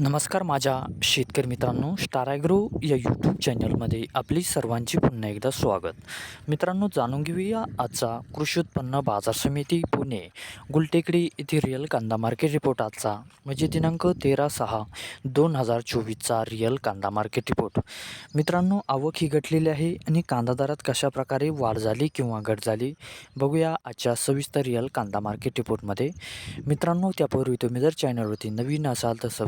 नमस्कार माझ्या शेतकरी मित्रांनो स्टारॅग्रो या यूट्यूब चॅनलमध्ये आपली सर्वांची पुन्हा एकदा स्वागत. मित्रांनो जाणून घेऊया आजचा कृषी उत्पन्न बाजार समिती पुणे गुलटेकडी येथे रिअल कांदा मार्केट रिपोर्ट आजचा. म्हणजे दिनांक तेरा सहा दोन हजार चोवीसचा रिअल कांदा मार्केट रिपोर्ट मित्रांनो आवक ही घटलेली आहे आणि कांदा दरात कशा प्रकारे वाढ झाली किंवा घट झाली बघूया आजच्या सविस्तर रिअल कांदा मार्केट रिपोर्टमध्ये मित्रांनो त्यापूर्वी तुम्ही जर चॅनलवरती नवीन असाल तर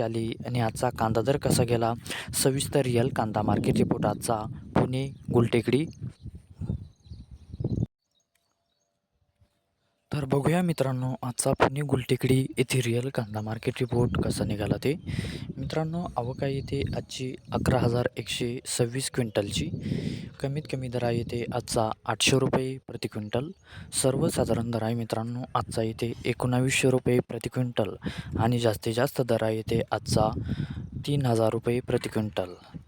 आली आणि आजचा कांदा दर कसा गेला? सविस्तर रिअल कांदा मार्केट रिपोर्ट आजचा पुणे गुलटेकडी बघूया मित्रांनो आजचा पुणे गुलटेकडी येथे रिअल कांदा मार्केट रिपोर्ट कसा निघाला ते. मित्रांनो आवक आहे आजची अकरा हजार एकशे सव्वीस क्विंटलची. कमीत कमी दरा येते आजचा आठशे रुपये प्रति क्विंटल. सर्वसाधारण दर आहे मित्रांनो आजचा येते एकोणावीसशे रुपये प्रति क्विंटल. आणि जास्तीत जास्त दरा येते आजचा तीन हजार रुपये प्रति क्विंटल.